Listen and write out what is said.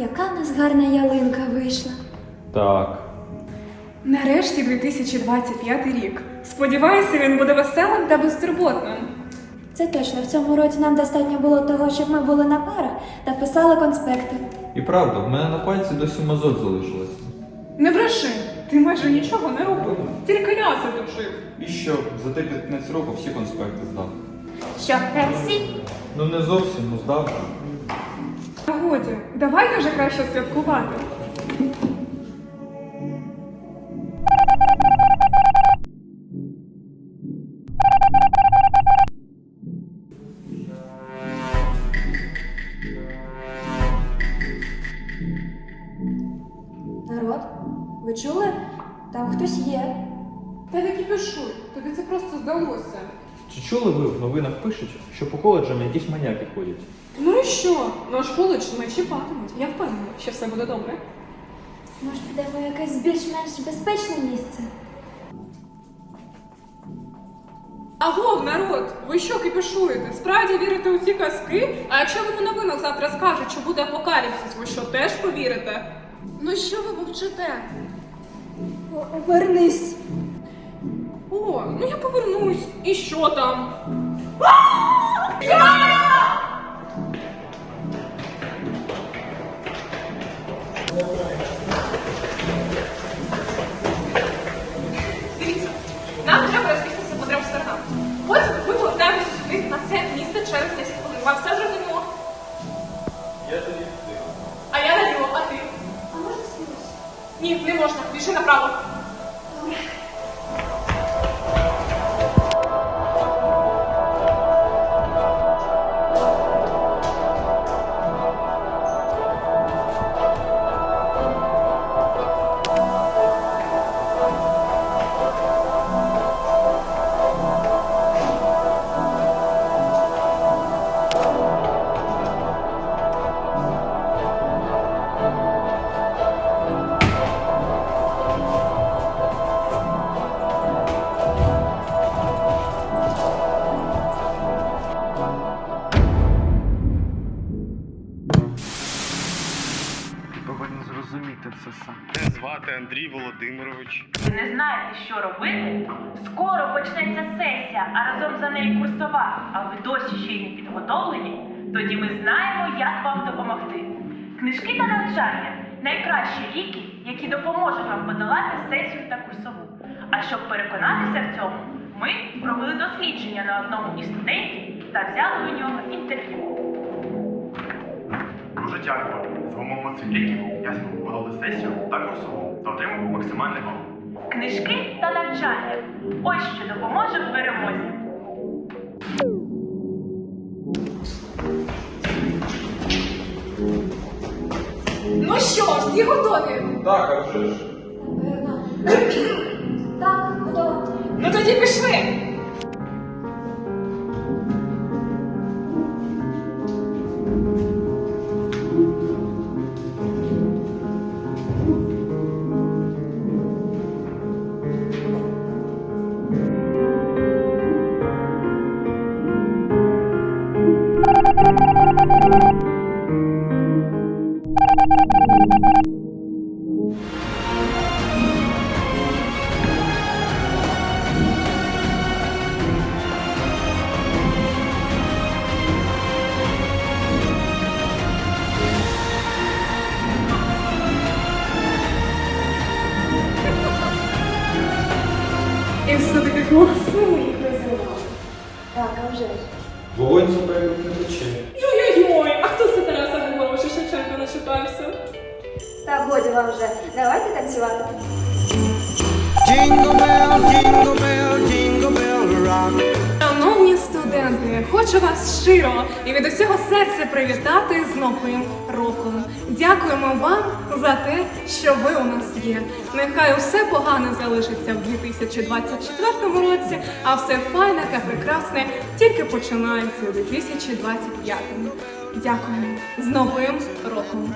Яка в нас гарна ялинка вийшла. Так. Нарешті 2025 рік. Сподіваюся, він буде веселим та безтурботним. Це точно в цьому році нам достатньо було того, щоб ми були на парах та писали конспекти. І правда, в мене на пальці досі мазок залишилось. Не бреши, ти майже нічого не робив, тільки ляси точив. І що, за те 15 років всі конспекти здав. Що, Персі? Ну не зовсім, ну здав. Годі, давайте вже краще святкувати. Народ, ви чули? Там хтось є. Та не кіпішуй, тобі це просто здалося. Чи чули ви в новинах пишуть, що по коледжам якісь маняки ходять? Ну і що? Наш коледж не чіпатимуть. Я впевнена, що все буде добре. Може, підемо в якесь більш-менш безпечне місце? Агов, народ, ви що кипішуєте? Справді вірите у ці казки? А якщо вам у новинах завтра скажуть, що буде апокаліпсис, ви що теж повірите? Ну що ви мовчите? Вернись. О, ну я повернусь. І що там? Дивіться, нам треба розбігтися по сторонам. Потім ми повертаємося сюди на це місце через 10 хвилин. Вам все зрозуміло? Я тоді А я наліво, а ти? А можна сміюсь? Ні, не можна. Біжи направо. Повинен зрозуміти це сам. Мене звати Андрій Володимирович. Ви не знаєте, що робити? Скоро почнеться сесія, а разом за нею курсова, а ви досі ще й не підготовлені? Тоді ми знаємо, як вам допомогти. Книжки та навчання найкращі ліки, які допоможуть вам подолати сесію та курсову. А щоб переконатися в цьому, ми провели дослідження на одному із студентів та взяли у нього інтерв'ю. Дуже дякую. За ліків я подати сесію та курсову та отримав максимальний бал. Книжки та навчання. Ось що допоможе в перемозі. Ну що, всі готові? Так, а вже ж. Так, готово. Ну тоді пішли. І все-таки класно їх називали. Так, а вже ж. Вогонь запалює не тече. Йой-йой-йой, а хто це Тараса говорив, що Шевченко начитався? Та годі вам вже. Давайте танцювати. Jingle bell, jingle bell, jingle студенти, хочу вас щиро і від усього серця привітати з новим роком. Дякуємо вам за те, що ви у нас є. Нехай усе погане залишиться в 2024 році, а все файне та прекрасне тільки починається у 2025. Дякуємо з новим роком.